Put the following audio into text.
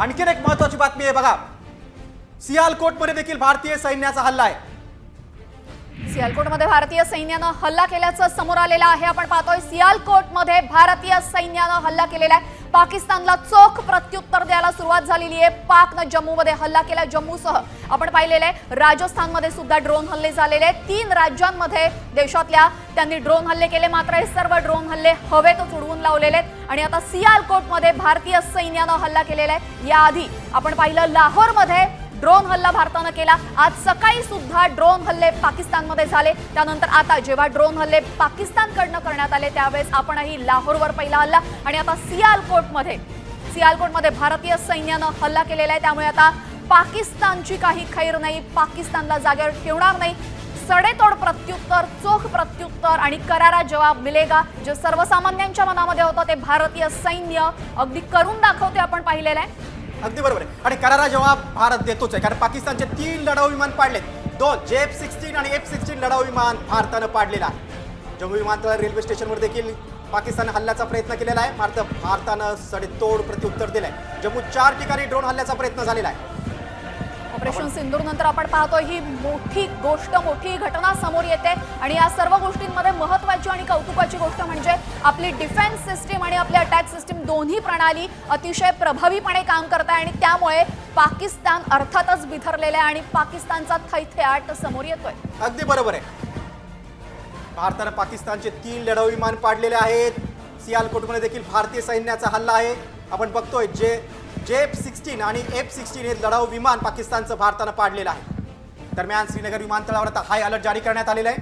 आणखीन एक महत्वाची बातमी आहे बघा. सियालकोटमध्ये देखील भारतीय सैन्याचा हल्ला आहे. सियालकोटमध्ये भारतीय सैन्यानं हल्ला केल्याचं समोर आलेलं आहे. आपण पाहतोय सियालकोटमध्ये भारतीय सैन्यानं हल्ला केलेला आहे. पाकिस्तानला चोख प्रत्युत्तर द्यायला सुरुवात झालेली आहे. पाकनं जम्मूमध्ये हल्ला केला. जम्मूसह आपण पाहिलेलं आहे राजस्थानमध्ये सुद्धा ड्रोन हल्ले झालेले आहेत. तीन राज्यांमध्ये देशातल्या त्यांनी ड्रोन हल्ले केले. मात्र हे सर्व ड्रोन हल्ले हवेतच उडवून लावलेले आहेत. आणि आता सियालकोटमध्ये भारतीय सैन्यानं हल्ला केलेला आहे. याआधी आपण पाहिलं लाहोरमध्ये ड्रोन हल्ला भारतानं केला. आज सकाळी सुद्धा ड्रोन हल्ले पाकिस्तानमध्ये झाले. त्यानंतर आता जेव्हा ड्रोन हल्ले पाकिस्तानकडनं करण्यात आले त्यावेळेस आपणही लाहोरवर पहिला हल्ला. आणि आता सियालकोटमध्ये सियालकोटमध्ये भारतीय सैन्यानं हल्ला केलेला आहे. त्यामुळे आता पाकिस्तानची काही खैर नाही. पाकिस्तानला जागेवर ठेवणार नाही. सडेतोड प्रत्युत्तर चोख प्रत्युत्तर आणि करारा जवाब मिलेगा. जे सर्वसामान्यांच्या मनामध्ये होतं ते भारतीय सैन्य अगदी करून दाखवते आपण पाहिलेलं आहे. अगदी बरोबर आहे. आणि करारा जेव्हा भारत देतोच आहे कारण पाकिस्तानचे तीन लढाऊ विमान पाडलेत. दोन जे एफ सिक्स्टीन आणि एफ सिक्स्टीन लढाऊ विमान भारतानं पाडलेलं आहे. जम्मू विमानतळ रेल्वे स्टेशनवर देखील पाकिस्तान हल्ल्याचा प्रयत्न केलेला आहे. मात्र भारतानं सडेतोड प्रत्युत्तर आहे जम्मू चार ठिकाणी ड्रोन हल्ल्याचा प्रयत्न झालेला आहे. ऑपरेशन सिंदूर नंतर आपण पाहतो ही मोठी गोष्ट मोठी घटना समोर येते. आणि या सर्व गोष्टींमध्ये महत्वाची आणि कौतुकाची गोष्ट म्हणजे आपली डिफेन्स सिस्टीम आणि आपली अटॅक सिस्टीम दोन्ही प्रणाली अतिशय प्रभावीपणे काम करत आहे आणि त्यामुळे पाकिस्तान अर्थातच बिथरलेलं आहे आणि पाकिस्तानचा थैथयाट समोर येतोय. अगदी बरोबर आहे. भारतानं पाकिस्तानचे तीन लढाऊ विमान पाडलेले आहेत. सियालकोटमध्ये देखील भारतीय सैन्याचा हल्ला आहे. आपण बघतोय जे जे एफ सिक्स्टीन आणि एफ सिक्स्टीन हे लढाऊ विमान पाकिस्तानचं भारतानं पाडलेलं आहे. दरम्यान श्रीनगर विमानतळावर आता हाय अलर्ट जारी करण्यात आलेला आहे.